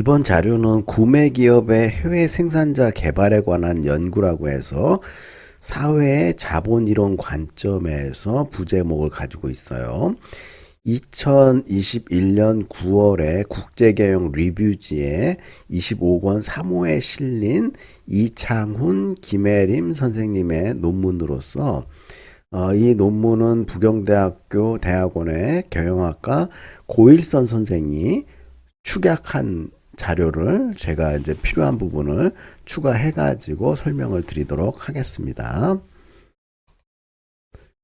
이번 자료는 구매 기업의 해외 생산자 개발에 관한 연구라고 해서 사회의 자본 이론 관점에서 부제목을 가지고 있어요. 2021년 9월에 국제경영 리뷰지에 25권 3호에 실린 이창훈, 김혜림 선생님의 논문으로서 어, 이 논문은 부경대학교 대학원의 경영학과 고일선 선생이 축약한 자료를 제가 이제 필요한 부분을 추가해 가지고 설명을 드리도록 하겠습니다.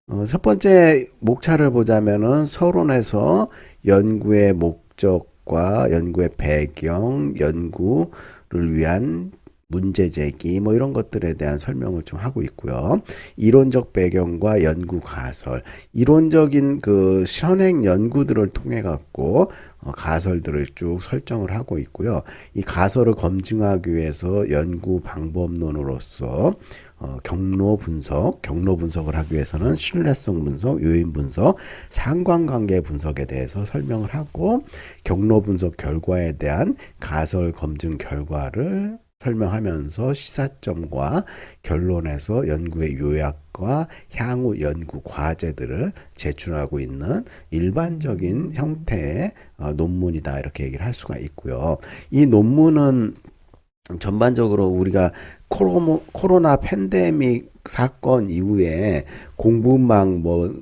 어, 첫 번째 목차를 보자면은 서론에서 연구의 목적과 연구의 배경, 연구를 위한 문제 제기 뭐 이런 것들에 대한 설명을 좀 하고 있고요. 이론적 배경과 연구 가설, 이론적인 그 현행 연구들을 통해 갖고 어, 가설들을 쭉 설정을 하고 있고요. 이 가설을 검증하기 위해서 연구 방법론으로서 어, 경로 분석, 경로 분석을 하기 위해서는 신뢰성 분석, 요인 분석, 상관관계 분석에 대해서 설명을 하고 경로 분석 결과에 대한 가설 검증 결과를 설명하면서 시사점과 결론에서 연구의 요약과 향후 연구 과제들을 제출하고 있는 일반적인 형태의 어, 논문이다 이렇게 얘기를 할 수가 있고요. 이 논문은 전반적으로 우리가 코로, 코로나 팬데믹 사건 이후에 공부망 뭐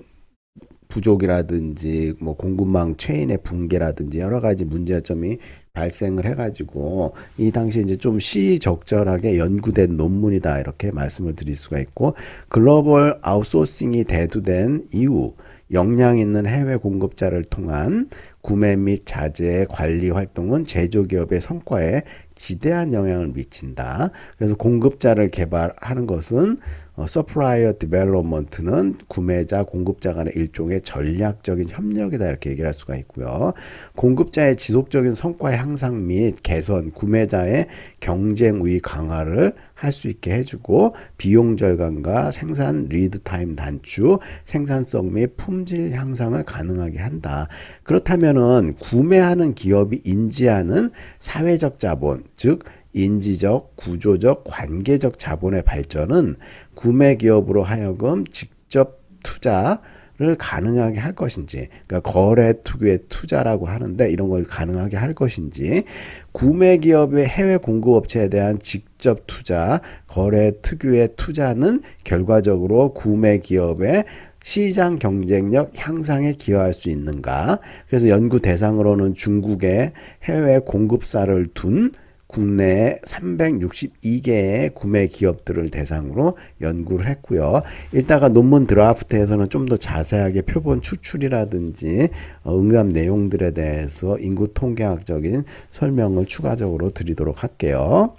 부족이라든지 뭐 공급망 체인의 붕괴라든지 여러 가지 문제점이 발생을 해가지고 이 당시 이제 좀 시적절하게 연구된 논문이다 이렇게 말씀을 드릴 수가 있고 글로벌 아웃소싱이 대두된 이후 역량 있는 해외 공급자를 통한 구매 및 자재 관리 활동은 제조기업의 성과에 지대한 영향을 미친다. 그래서 공급자를 개발하는 것은 어, 서프라이어 디벨롭먼트는 구매자, 공급자 간의 일종의 전략적인 협력이다 이렇게 얘기를 할 수가 있고요. 공급자의 지속적인 성과 향상 및 개선, 구매자의 경쟁 우위 강화를 할 수 있게 해주고 비용 절감과 생산 리드 타임 단축, 생산성 및 품질 향상을 가능하게 한다. 그렇다면은 구매하는 기업이 인지하는 사회적 자본, 즉 인지적, 구조적, 관계적 자본의 발전은 구매 기업으로 하여금 직접 투자 를 가능하게 할 것인지, 그러니까 거래 투기의 투자라고 하는데 이런 걸 가능하게 할 것인지, 구매 기업의 해외 공급 업체에 대한 직접 투자, 거래 특유의 투자는 결과적으로 구매 기업의 시장 경쟁력 향상에 기여할 수 있는가? 그래서 연구 대상으로는 중국의 해외 공급사를 둔 국내에 362개의 구매 기업들을 대상으로 연구를 했고요. 이따가 논문 드라프트에서는 좀 더 자세하게 표본 추출이라든지 어, 응답 내용들에 대해서 인구 통계학적인 설명을 추가적으로 드리도록 할게요.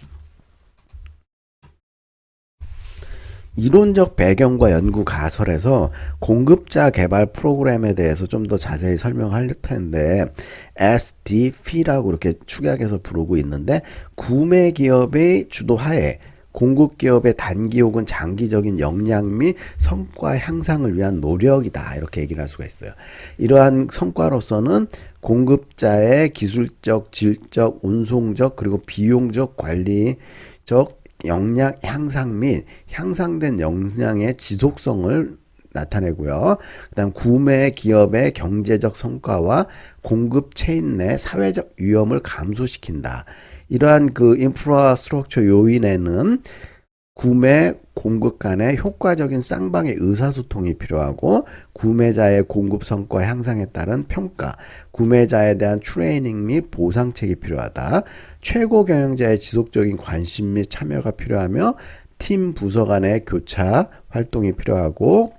이론적 배경과 연구 가설에서 공급자 개발 프로그램에 대해서 좀 더 자세히 설명할 텐데 SDP라고 이렇게 축약해서 부르고 있는데 구매 기업의 주도하에 공급 기업의 단기 혹은 장기적인 역량 및 성과 향상을 위한 노력이다 이렇게 얘기를 할 수가 있어요. 이러한 성과로서는 공급자의 기술적, 질적, 운송적 그리고 비용적 관리적 역량 향상 및 향상된 역량의 지속성을 나타내고요. 그다음 구매 기업의 경제적 성과와 공급 체인 내 사회적 위험을 감소시킨다. 이러한 그 인프라스트럭처 요인에는 구매 공급 간의 효과적인 쌍방의 의사소통이 필요하고 구매자의 공급 성과 향상에 따른 평가, 구매자에 대한 트레이닝 및 보상책이 필요하다. 최고 경영자의 지속적인 관심 및 참여가 필요하며 팀 부서 간의 교차 활동이 필요하고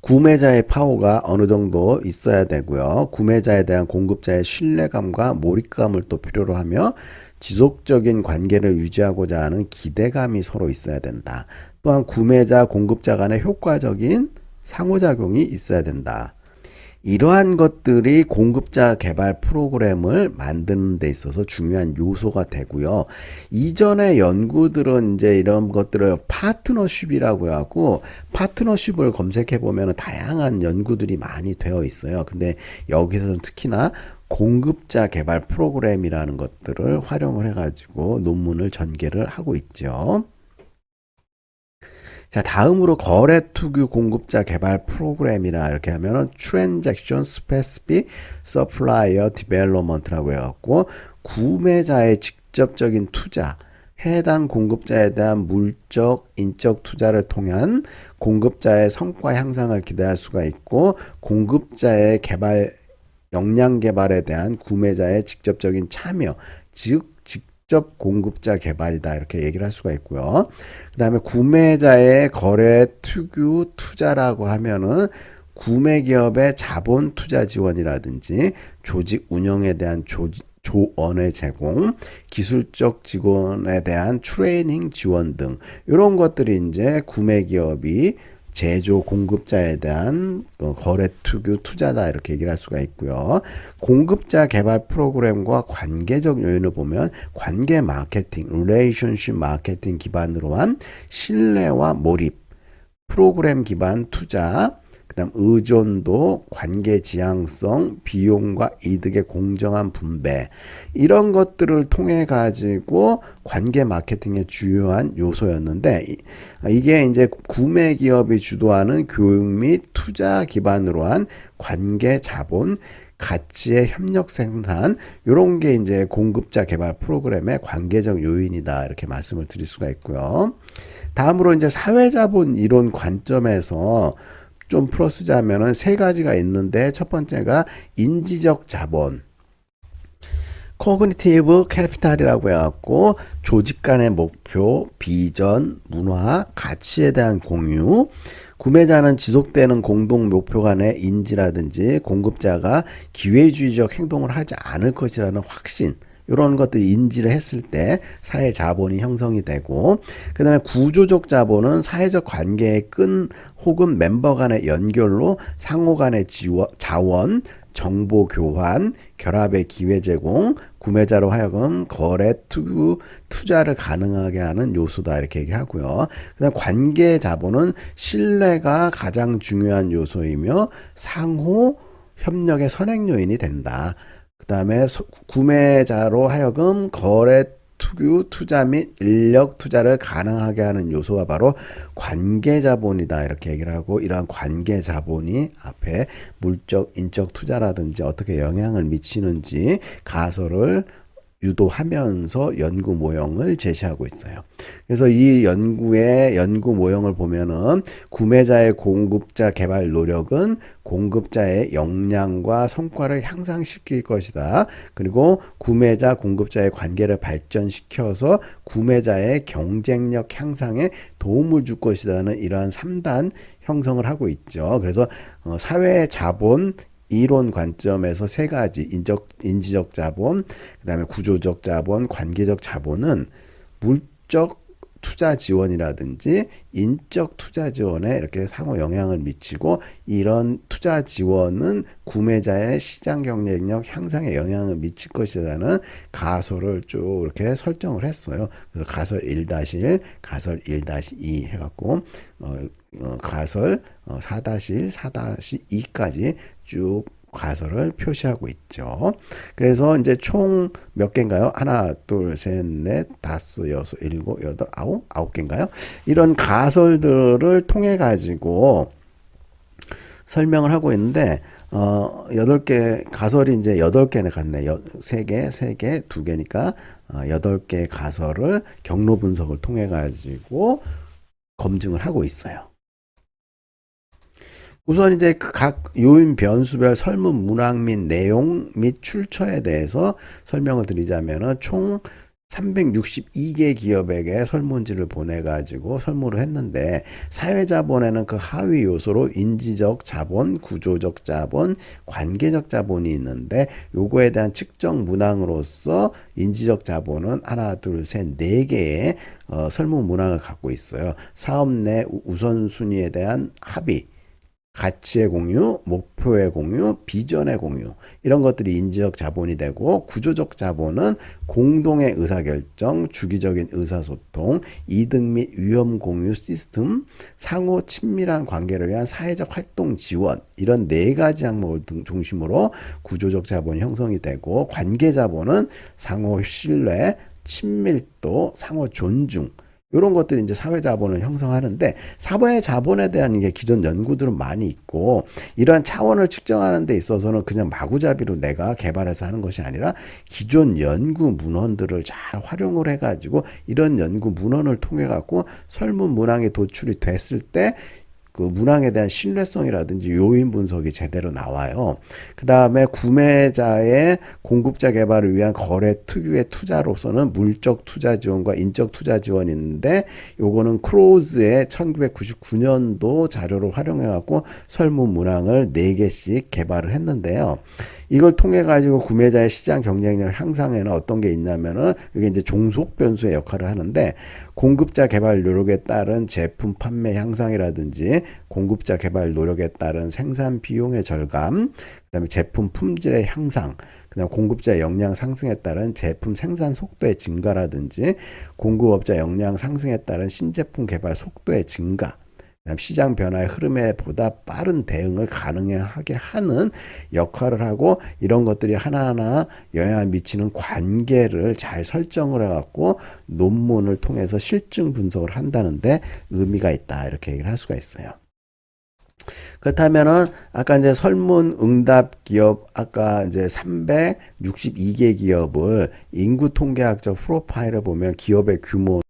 구매자의 파워가 어느 정도 있어야 되고요. 구매자에 대한 공급자의 신뢰감과 몰입감을 또 필요로 하며 지속적인 관계를 유지하고자 하는 기대감이 서로 있어야 된다. 또한 구매자, 공급자 간의 효과적인 상호작용이 있어야 된다. 이러한 것들이 공급자 개발 프로그램을 만드는 데 있어서 중요한 요소가 되고요. 이전의 연구들은 이제 이런 것들을 파트너십이라고 하고 파트너십을 검색해 보면 다양한 연구들이 많이 되어 있어요. 근데 여기서는 특히나 공급자 개발 프로그램이라는 것들을 활용을 해가지고 논문을 전개를 하고 있죠. 자, 다음으로 거래 투구 공급자 개발 프로그램이나 이렇게 하면은 Transaction Specific Supplier Development라고 해갖고 구매자의 직접적인 투자, 해당 공급자에 대한 물적, 인적 투자를 통한 공급자의 성과 향상을 기대할 수가 있고 공급자의 개발 역량 개발에 대한 구매자의 직접적인 참여, 즉 직접 공급자 개발이다 이렇게 얘기를 할 수가 있고요. 그 다음에 구매자의 거래 투구 투자라고 하면은 구매 기업의 자본 투자 지원이라든지 조직 운영에 대한 조, 조언의 제공, 기술적 직원에 대한 트레이닝 지원 등 이런 것들이 이제 구매 기업이 제조 공급자에 대한 어, 거래 투구 투자다 이렇게 얘기를 할 수가 있고요. 공급자 개발 프로그램과 관계적 요인을 보면 관계 마케팅, 릴레이션십 마케팅 기반으로 한 신뢰와 몰입, 프로그램 기반 투자, 그다음 의존도, 관계 지향성, 비용과 이득의 공정한 분배 이런 것들을 통해 가지고 관계 마케팅의 주요한 요소였는데 이- 이게 이제 구매 기업이 주도하는 교육 및 투자 기반으로 한 관계 자본 가치의 협력 생산 이런 게 이제 공급자 개발 프로그램의 관계적 요인이다 이렇게 말씀을 드릴 수가 있고요. 다음으로 이제 사회자본 이론 관점에서 좀 풀어쓰자면은 세 가지가 있는데 첫 번째가 인지적 자본. 코그니티브 캐피탈이라고 해갖고 조직 간의 목표, 비전, 문화, 가치에 대한 공유, 구매자는 지속되는 공동 목표 간의 인지라든지 공급자가 기회주의적 행동을 하지 않을 것이라는 확신, 이런 것들 인지를 했을 때 사회 자본이 형성이 되고 그 다음에 구조적 자본은 사회적 관계의 끈 혹은 멤버 간의 연결로 상호 간의 지원, 자원, 정보 교환, 결합의 기회 제공, 구매자로 하여금 거래 투구 투자를 가능하게 하는 요소다 이렇게 얘기하고요. 그다음 관계 자본은 신뢰가 가장 중요한 요소이며 상호 협력의 선행 요인이 된다. 그다음에 서- 구매자로 하여금 거래 투구 투자 및 인력 투자를 가능하게 하는 요소가 바로 관계 자본이다. 이렇게 얘기를 하고 이러한 관계 자본이 앞에 물적 인적 투자라든지 어떻게 영향을 미치는지 가설을 유도하면서 연구 모형을 제시하고 있어요. 그래서 이 연구의 연구 모형을 보면은 구매자의 공급자 개발 노력은 공급자의 역량과 성과를 향상시킬 것이다. 그리고 구매자 공급자의 관계를 발전시켜서 구매자의 경쟁력 향상에 도움을 줄 것이라는 이러한 3단 형성을 하고 있죠. 그래서 어, 사회 자본 이론 관점에서 세 가지 인적 인지적 자본, 그다음에 구조적 자본, 관계적 자본은 물적 투자 지원이라든지 인적 투자 지원에 이렇게 상호 영향을 미치고 이런 투자 지원은 구매자의 시장 경쟁력 향상에 영향을 미칠 것이라는 가설을 쭉 이렇게 설정을 했어요. 그래서 가설 1-1, 가설 1-2 해갖고 어, 어, 가설 어, 4-1, 4-2까지 쭉 가설을 표시하고 있죠. 그래서 이제 총 몇 개인가요? 하나, 둘, 셋, 넷, 다섯, 여섯, 일곱, 여덟, 아홉, 아홉 개인가요? 이런 가설들을 통해 가지고 설명을 하고 있는데 어 여덟 개 가설이 이제 여덟 같네. 여, 세 개, 세 개, 두 개니까 어, 여덟 개 가설을 경로 분석을 통해 가지고 검증을 하고 있어요. 우선 이제 그각 요인 변수별 설문 문항 및 내용 및 출처에 대해서 설명을 드리자면은 총 362개 기업에게 설문지를 보내가지고 설문을 했는데 사회자본에는 그 하위 요소로 인지적 자본, 구조적 자본, 관계적 자본이 있는데 요거에 대한 측정 문항으로서 인지적 자본은 하나, 둘, 셋, 네 개의 어, 설문 문항을 갖고 있어요. 사업 내 우선순위에 대한 합의, 가치의 공유, 목표의 공유, 비전의 공유. 이런 것들이 인지적 자본이 되고 구조적 자본은 공동의 의사결정, 주기적인 의사소통, 이득 및 위험 공유 시스템, 상호 친밀한 관계를 위한 사회적 활동 지원. 이런 네 가지 항목을 등- 중심으로 구조적 자본이 형성이 되고 관계 자본은 상호 신뢰, 친밀도, 상호 존중 이런 것들이 이제 사회 자본을 형성하는데 사회 자본에 대한 이게 기존 연구들은 많이 있고 이러한 차원을 측정하는 데 있어서는 그냥 마구잡이로 내가 개발해서 하는 것이 아니라 기존 연구 문헌들을 잘 활용을 해가지고 이런 연구 문헌을 통해 갖고 설문 문항에 도출이 됐을 때 그 문항에 대한 신뢰성이라든지 요인 분석이 제대로 나와요. 그 다음에 구매자의 공급자 개발을 위한 거래 특유의 투자로서는 물적 투자 지원과 인적 투자 지원이 있는데 요거는 크로즈의 1999년도 자료를 활용해 갖고 설문 문항을 4개씩 개발을 했는데요. 이걸 통해 가지고 구매자의 시장 경쟁력 향상에는 어떤 게 있냐면은 이게 이제 종속 변수의 역할을 하는데 공급자 개발 노력에 따른 제품 판매 향상이라든지 공급자 개발 노력에 따른 생산 비용의 절감, 그다음에 제품 품질의 향상, 그다음 공급자 역량 상승에 따른 제품 생산 속도의 증가라든지 공급업자 역량 상승에 따른 신제품 개발 속도의 증가, 시장 변화의 흐름에 보다 빠른 대응을 가능하게 하는 역할을 하고 이런 것들이 하나하나 영향을 미치는 관계를 잘 설정을 해갖고 논문을 통해서 실증 분석을 한다는데 의미가 있다 이렇게 얘기를 할 수가 있어요. 그렇다면은 아까 이제 설문 응답 기업 아까 이제 362개 기업을 인구 통계학적 프로파일을 보면 기업의 규모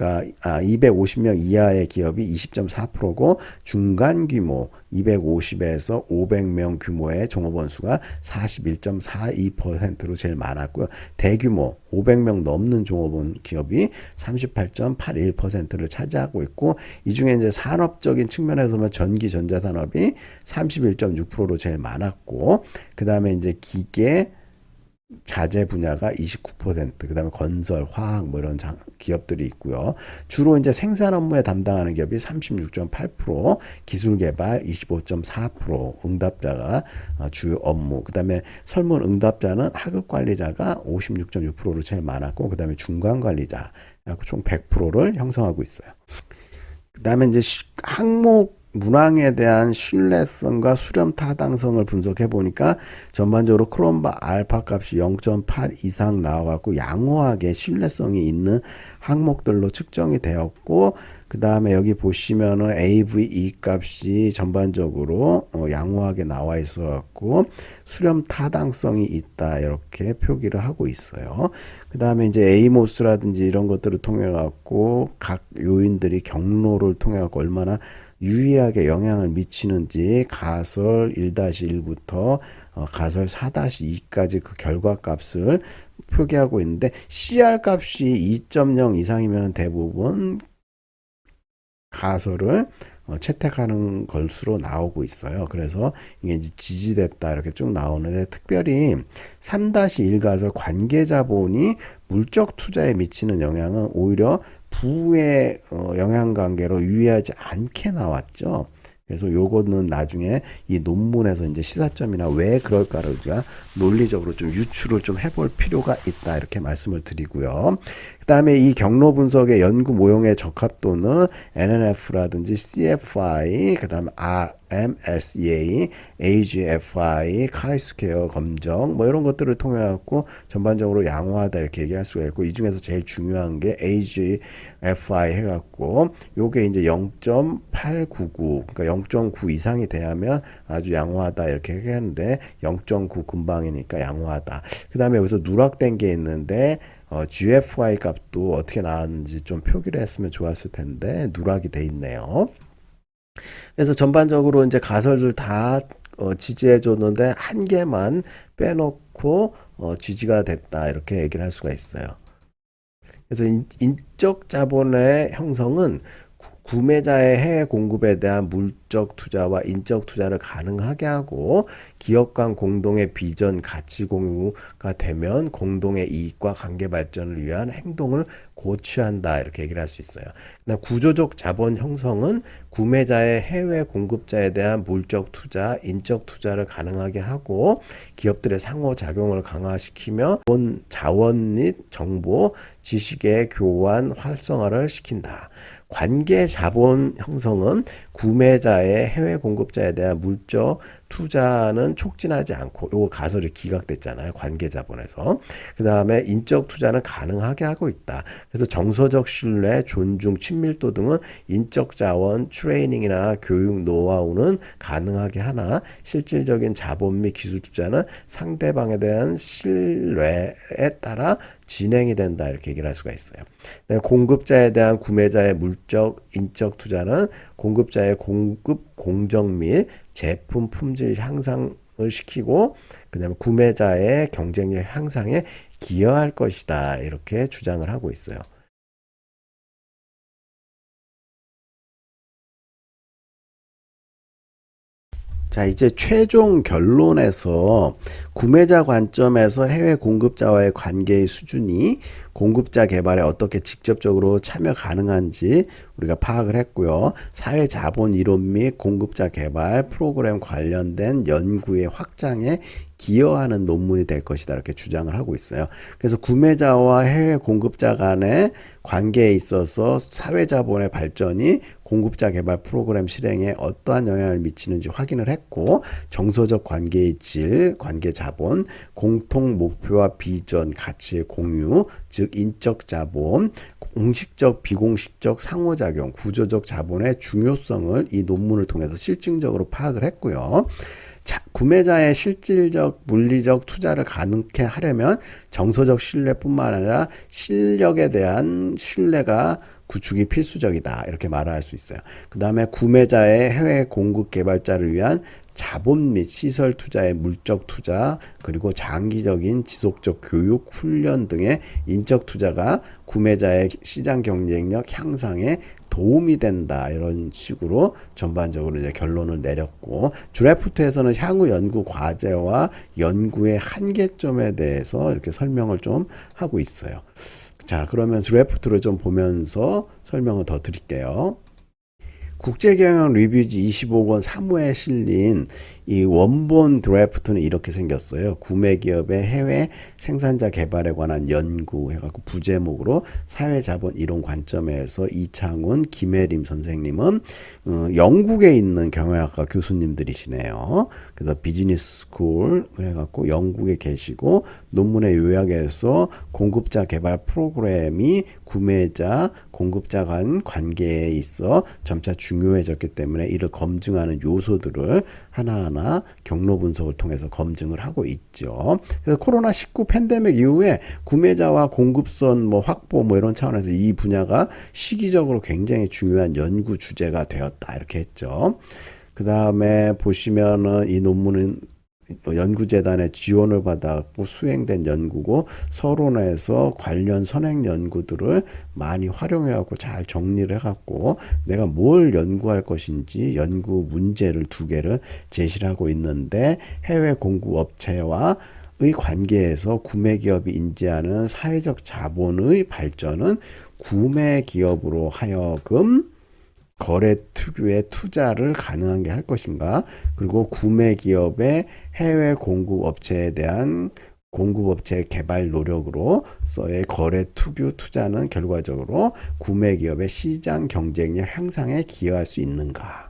가 아, 250명 이하의 기업이 20.4%고 중간 규모 250에서 500명 규모의 종업원 수가 41.42%로 제일 많았고요. 대규모 500명 넘는 종업원 기업이 38.81%를 차지하고 있고 이 중에 이제 산업적인 측면에서 보면 전기 전자 산업이 31.6%로 제일 많았고 그다음에 이제 기계 자재 분야가 29%, 그다음에 건설, 화학 뭐 이런 장- 기업들이 있고요. 주로 이제 생산 업무에 담당하는 기업이 36.8%, 기술 개발 25.4%, 응답자가 어, 주요 업무. 그다음에 설문 응답자는 하급 관리자가 56.6%로 제일 많았고, 그다음에 중간 관리자 약총 100%를 형성하고 있어요. 그다음에 이제 시- 항목 문항에 대한 신뢰성과 수렴 타당성을 분석해 보니까 전반적으로 크롬바 알파 값이 0.8 이상 나와갖고 양호하게 신뢰성이 있는 항목들로 측정이 되었고 그 다음에 여기 보시면은 AVE 값이 전반적으로 어, 양호하게 나와 있어갖고 수렴 타당성이 있다 이렇게 표기를 하고 있어요. 그 다음에 이제 에이모스라든지 이런 것들을 통해 갖고 각 요인들이 경로를 통해 갖고 얼마나 유의하게 영향을 미치는지 가설 1-1부터 어, 가설 4-2까지 그 결과 값을 표기하고 있는데 CR 값이 2.0 이상이면 대부분 가설을 어, 채택하는 것으로 나오고 있어요. 그래서 이게 이제 지지됐다 이렇게 쭉 나오는데 특별히 3-1 가설 관계 자본이 물적 투자에 미치는 영향은 오히려 부의 어, 영향 관계로 유의하지 않게 나왔죠. 그래서 요거는 나중에 이 논문에서 이제 시사점이나 왜 그럴까를 우리가 논리적으로 좀 유추를 좀 해볼 필요가 있다 이렇게 말씀을 드리고요. 그 다음에 이 경로 분석의 연구 모형의 적합도는 NNF라든지 CFI, 그 다음에 RMSEA, AGFI, 카이스케어 검정 뭐 이런 것들을 통해 갖고 전반적으로 양호하다 이렇게 얘기할 수가 있고 이 중에서 제일 중요한 게 AGFI 해갖고 요게 이제 0.899 그러니까 0.9 이상이 돼야면 아주 양호하다 이렇게 얘기하는데 0.9 금방 이니까 양호하다. 그 다음에 여기서 누락된 게 있는데 어, GFI 값도 어떻게 나왔는지 좀 표기를 했으면 좋았을 텐데 누락이 돼 있네요. 그래서 전반적으로 이제 가설들 다 어, 지지해 줬는데 한 개만 빼놓고 어, 지지가 됐다 이렇게 얘기를 할 수가 있어요. 그래서 인, 인적 자본의 형성은 구- 구매자의 해외 공급에 대한 물적 투자와 인적 투자를 가능하게 하고 기업 간 공동의 비전 가치 공유가 되면 공동의 이익과 관계 발전을 위한 행동을 고취한다 이렇게 얘기를 할 수 있어요. 구조적 자본 형성은 구매자의 해외 공급자에 대한 물적 투자, 인적 투자를 가능하게 하고 기업들의 상호 작용을 강화시키며 본 자원 및 정보, 지식의 교환 활성화를 시킨다. 관계 자본 형성은 구매자의 해외 공급자에 대한 물적 투자는 촉진하지 않고 요거 가설이 기각됐잖아요. 관계 자본에서. 그다음에 인적 투자는 가능하게 하고 있다. 그래서 정서적 신뢰, 존중, 친밀도 등은 인적 자원, 트레이닝이나 교육 노하우는 가능하게 하나 실질적인 자본 및 기술 투자는 상대방에 대한 신뢰에 따라 진행이 된다 이렇게 얘기를 할 수가 있어요. 공급자에 대한 구매자의 물적, 인적 투자는 공급자의 공급 공정 및 제품 품질 향상을 시키고 그다음에 구매자의 경쟁력 향상에 기여할 것이다 이렇게 주장을 하고 있어요. 자, 이제 최종 결론에서 구매자 관점에서 해외 공급자와의 관계의 수준이 공급자 개발에 어떻게 직접적으로 참여 가능한지 우리가 파악을 했고요. 사회 자본 이론 및 공급자 개발 프로그램 관련된 연구의 확장에 기여하는 논문이 될 것이다 이렇게 주장을 하고 있어요. 그래서 구매자와 해외 공급자 간의 관계에 있어서 사회 자본의 발전이 공급자 개발 프로그램 실행에 어떠한 영향을 미치는지 확인을 했고 정서적 관계의 질, 관계 자본, 공통 목표와 비전, 가치의 공유, 즉 인적 자본, 공식적, 비공식적 상호작용, 구조적 자본의 중요성을 이 논문을 통해서 실증적으로 파악을 했고요. 자, 구매자의 실질적 물리적 투자를 가능케 하려면 정서적 신뢰뿐만 아니라 실력에 대한 신뢰가 구축이 필수적이다. 이렇게 말을 할수 있어요. 그 다음에 구매자의 해외 공급 개발자를 위한 자본 및 시설 투자의 물적 투자 그리고 장기적인 지속적 교육 훈련 등의 인적 투자가 구매자의 시장 경쟁력 향상에 도움이 된다 이런 식으로 전반적으로 이제 결론을 내렸고 드래프트에서는 향후 연구 과제와 연구의 한계점에 대해서 이렇게 설명을 좀 하고 있어요. 자 그러면 드래프트를 좀 보면서 설명을 더 드릴게요. 국제경영 리뷰지 25권 3호에 실린 이 원본 드래프트는 이렇게 생겼어요. 구매 기업의 해외 생산자 개발에 관한 연구 해갖고 부제목으로 사회자본 이론 관점에서 이창훈, 김혜림 선생님은 어, 영국에 있는 경영학과 교수님들이시네요. 그래서 비즈니스 스쿨 해갖고 영국에 계시고 논문의 요약에서 공급자 개발 프로그램이 구매자, 공급자 간 관계에 있어 점차 중요해졌기 때문에 이를 검증하는 요소들을 하나하나 경로 분석을 통해서 검증을 하고 있죠. 그래서 코로나 19 팬데믹 이후에 구매자와 공급선 뭐 확보 뭐 이런 차원에서 이 분야가 시기적으로 굉장히 중요한 연구 주제가 되었다 이렇게 했죠. 그 다음에 보시면은 이 논문은 연구재단의 지원을 받았고 수행된 연구고 서론에서 관련 선행 연구들을 많이 활용해갖고 잘 정리를 해갖고 내가 뭘 연구할 것인지 연구 문제를 두 개를 제시를 하고 있는데 해외 공급 업체와 의 관계에서 구매 기업이 인지하는 사회적 자본의 발전은 구매 기업으로 하여금 거래 특유의 투자를 가능하게 할 것인가? 그리고 구매 기업의 해외 공급 업체에 대한 공급업체 개발 노력으로서의 거래 투규 투자는 결과적으로 구매 기업의 시장 경쟁력 향상에 기여할 수 있는가?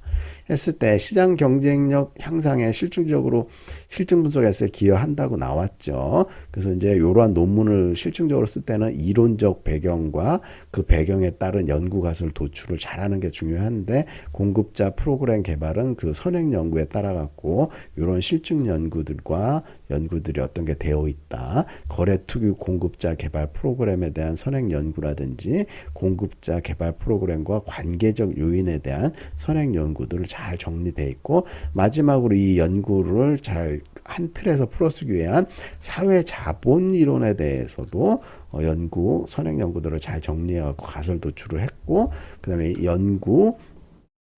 했을 때 시장 경쟁력 향상에 실질적으로 실증 분석에서 기여한다고 나왔죠. 그래서 이제 이러한 논문을 실증적으로 쓸 때는 이론적 배경과 그 배경에 따른 연구 가설 도출을 잘하는 게 중요한데 공급자 프로그램 개발은 그 선행 연구에 따라 갖고 이런 실증 연구들과 연구들이 어떤 게 되어 있다. 거래 투기 공급자 개발 프로그램에 대한 선행 연구라든지 공급자 개발 프로그램과 관계적 요인에 대한 선행 연구들을 잘잘 정리돼 있고 마지막으로 이 연구를 잘 한 틀에서 풀어쓰기 위한 사회 자본 이론에 대해서도 어, 연구 선행 연구들을 잘 정리하고 가설 도출을 했고 그다음에 연구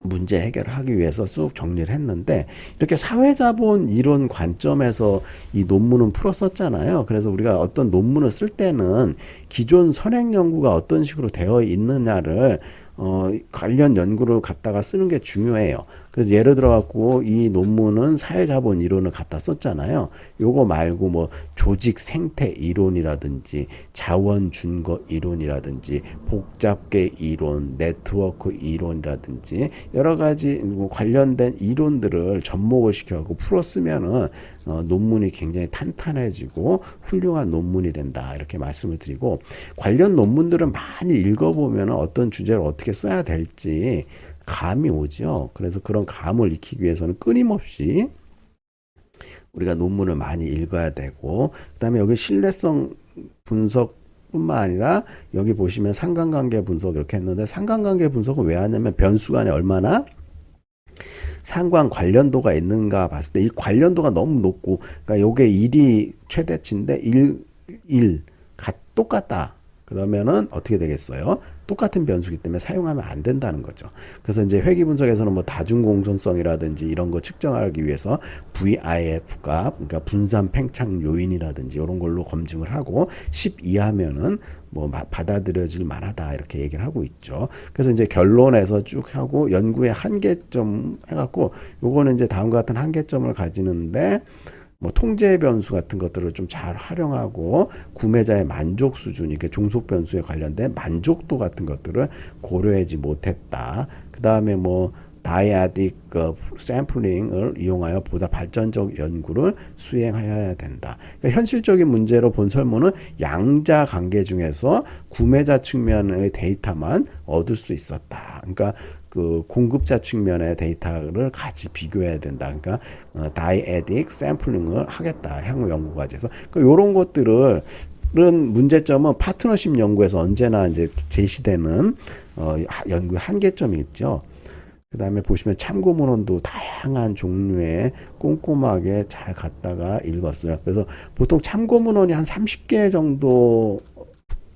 문제 해결하기 위해서 쑥 정리를 했는데 이렇게 사회자본 이론 관점에서 이 논문은 풀었었잖아요. 그래서 우리가 어떤 논문을 쓸 때는 기존 선행 연구가 어떤 식으로 되어 있느냐를 어, 관련 연구를 갖다가 쓰는 게 중요해요. 그래서 예를 들어 갖고 이 논문은 사회자본 이론을 갖다 썼잖아요. 요거 말고 뭐 조직 생태 이론이라든지 자원 준거 이론이라든지 복잡계 이론, 네트워크 이론이라든지 여러 가지 뭐 관련된 이론들을 접목을 시켜 갖고 풀었으면은 어, 논문이 굉장히 탄탄해지고 훌륭한 논문이 된다 이렇게 말씀을 드리고 관련 논문들을 많이 읽어보면 어떤 주제를 어떻게 써야 될지 감이 오죠. 그래서 그런 감을 익히기 위해서는 끊임없이 우리가 논문을 많이 읽어야 되고 그다음에 여기 신뢰성 분석 뿐만 아니라 여기 보시면 상관관계 분석 이렇게 했는데 상관관계 분석은 왜 하냐면 변수 간에 얼마나 상관 관련도가 있는가 봤을 때 이 관련도가 너무 높고 그러니까 요게 1이 최대치인데 1, 1 같, 똑같다. 그러면은 어떻게 되겠어요? 똑같은 변수기 때문에 사용하면 안 된다는 거죠. 그래서 이제 회귀 분석에서는 뭐 다중 공존성이라든지 이런 거 측정하기 위해서 VIF 값, 그러니까 분산 팽창 요인이라든지 이런 걸로 검증을 하고 10 이하면은 뭐 마- 받아들여질 만하다 이렇게 얘기를 하고 있죠. 그래서 이제 결론에서 쭉 하고 연구의 한계점 해갖고 요거는 이제 다음과 같은 한계점을 가지는데 뭐 통제 변수 같은 것들을 좀 잘 활용하고 구매자의 만족 수준, 이게 종속 변수에 관련된 만족도 같은 것들을 고려하지 못했다. 그 다음에 뭐 다이아딕 그 샘플링을 이용하여 보다 발전적 연구를 수행해야 된다. 그러니까 현실적인 문제로 본 설문은 양자 관계 중에서 구매자 측면의 데이터만 얻을 수 있었다. 그러니까 그 공급자 측면의 데이터를 같이 비교해야 된다. 그러니까 어, 다이에딕 샘플링을 하겠다. 향후 연구 과제에서 그 요런 것들을 은 문제점은 파트너십 연구에서 언제나 이제 제시되는 어, 하- 연구 한계점이 있죠. 그 다음에 보시면 참고 문헌도 다양한 종류의 꼼꼼하게 잘 갖다가 읽었어요. 그래서 보통 참고 문헌이 한 30개 정도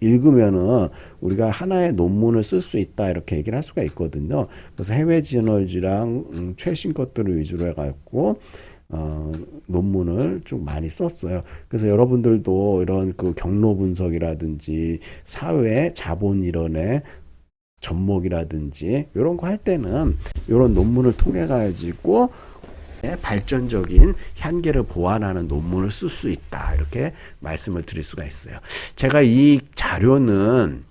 읽으면은 우리가 하나의 논문을 쓸 수 있다 이렇게 얘기를 할 수가 있거든요. 그래서 해외 저널지랑 음, 최신 것들을 위주로 해갖고 어, 논문을 좀 많이 썼어요. 그래서 여러분들도 이런 그 경로 분석이라든지 사회 자본 이론의 접목이라든지 이런 거 할 때는 이런 논문을 통해 가지고 발전적인 한계를 보완하는 논문을 쓸 수 있다 이렇게 말씀을 드릴 수가 있어요. 제가 이 자료는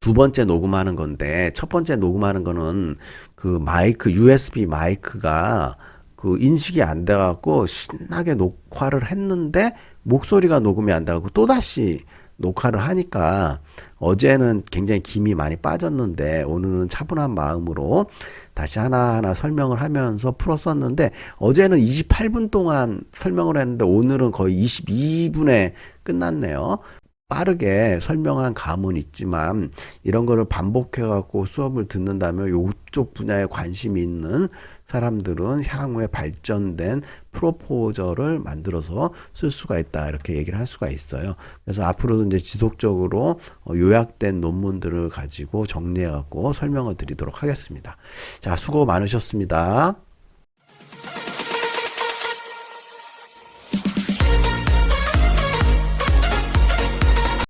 두 번째 녹음하는 건데 첫 번째 녹음하는 거는 그 마이크 USB 마이크가 그 인식이 안 돼 갖고 신나게 녹화를 했는데 목소리가 녹음이 안 돼갖고 또 다시 녹화를 하니까 어제는 굉장히 김이 많이 빠졌는데 오늘은 차분한 마음으로 다시 하나하나 설명을 하면서 풀었었는데 어제는 28분 동안 설명을 했는데 오늘은 거의 22분에 끝났네요. 빠르게 설명한 감은 있지만 이런 거를 반복해 갖고 수업을 듣는다면 요쪽 분야에 관심이 있는 사람들은 향후에 발전된 프로포저를 만들어서 쓸 수가 있다 이렇게 얘기를 할 수가 있어요. 그래서 앞으로도 이제 지속적으로 어, 요약된 논문들을 가지고 정리해 갖고 설명을 드리도록 하겠습니다. 자, 수고 많으셨습니다.